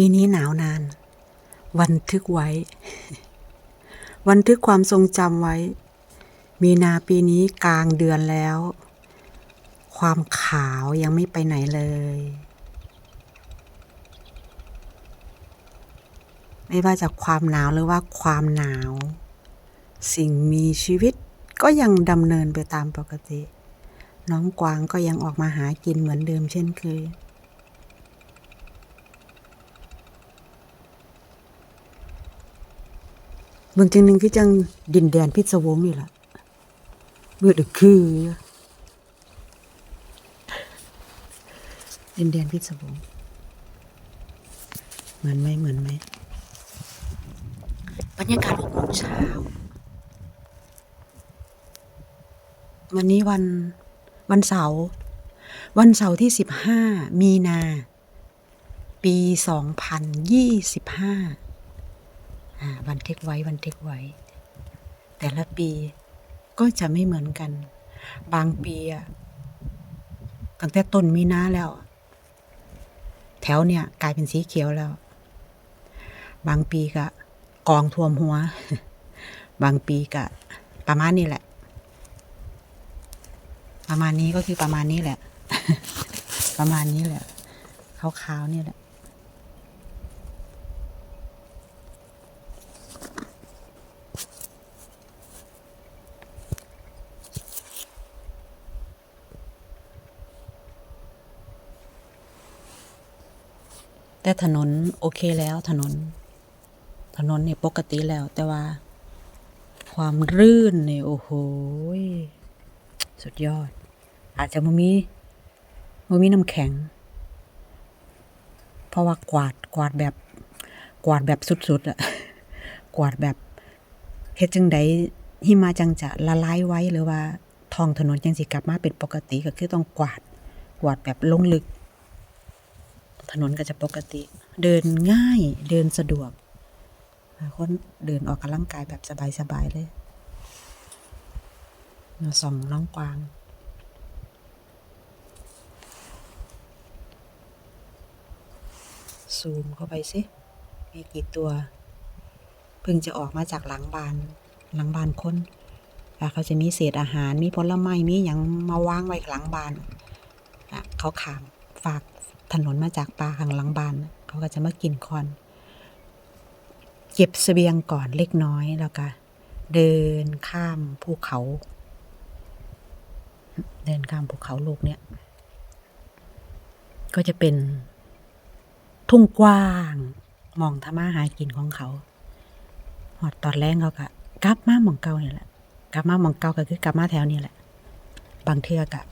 ปีนี้หนาวนานบันทึกไว้บันทึกความทรงจำไว้ มีนาปีนี้กลางเดือนแล้ว ความขาวยังไม่ไปไหนเลยไม่ว่าจากความหนาวหรือว่าความหนาว สิ่งมีชีวิตก็ยังดำเนินไปตามปกติ น้องกวางก็ยังออกมาหากินเหมือนเดิมเช่นเคย เบางจังหนึ่งคือจังดินแดนพิศวงนี่แหละเบื่อดึกคือ ดินแดนพิศวงเหมือนไหมเหมือนไหมบรรยากาศหกโมงเช้าวันนี้วันวันเสาร์วันเสาร์ที่สิบห้ามีนา ปีสองพันยี่สิบห้า บันทึกไว้บันทึกไว้ แต่ละปีก็จะไม่เหมือนกัน บางปีอะตั้งแต่ต้นมีนาแล้ว แถวเนี่ย กลายเป็นสีเขียวแล้ว บางปีก็กองท่วมหัว บางปีก็ประมาณนี้แหละ ประมาณนี้ก็คือประมาณนี้แหละ ประมาณนี้แหละขาวๆนี่แหละ แต่ถนนโอเคแล้วถนน ถนนเนี่ยปกติแล้ว แต่ว่า ความรื่นเนี่ยโอ้โหสุดยอด อาจจะมันมีมันมีน้ำแข็ง เพราะว่ากวาดกวาดแบบ กวาดแบบสุดๆอะกวาดแบบเฮ็ดจังใดหิมาจังจะละลายไว้หรือว่าทองถนนจังสิกลับมาเป็นปกติก็คือต้องกวาด กวาดแบบลงลึก ถนนก็จะปกติ เดินง่ายเดินสะดวกคนเดินออกกำลังกายแบบสบายๆเลยมาส่องน้องกวาง ซูมเข้าไปสิมีกี่ตัวเพิ่งจะออกมาจากหลังบานหลังบานคนแล้วเขาจะมีเศษอาหารมีผลไม้มีอย่างมาวางไว้หลังบานอะเขาขามฝาก ถนนมาจากป่าข้างหลังบาน เขาก็จะมากินคอน เก็บเสบียงก่อนเล็กน้อยแล้วก็เดินข้ามภูเขา เดินข้ามภูเขาลูกเนี่ยก็จะเป็นทุ่งกว้างมองธรรมาหากินของเขาหอดตอนแรกเขาก็กลับมาหมองเก่านี่แหละกลับมาหมองเก่าก็คือกลับมาแถวนี้แหละ บางเทือกอะ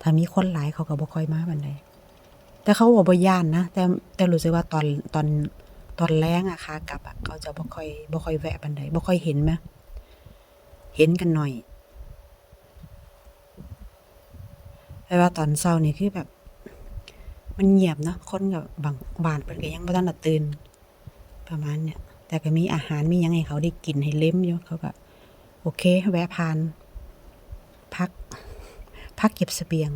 ถ้ามีคนหลายเขาก็บ่ค่อยมาบันได แต่เขาบอกบ่ย่านนะ แต่แต่รู้สึกว่าตอนตอนตอนแรงอะค่ะกลับอะเขาจะบ่ค่อยบ่ค่อยแวะบันไดบ่ค่อยเห็นไหมเห็นกันหน่อยแต่ว่าตอนเช้านี่คือแบบ มันเงียบเนะคนกับบางบ้านเพิ่นก็ยังบ่ทันตื่นประมาณเนี้ยแต่ก็มีอาหารมียังให้เขาได้กินให้เล่มอยู่เขาก็โอเค แวะผ่าน พัก พักเก็บเสบียง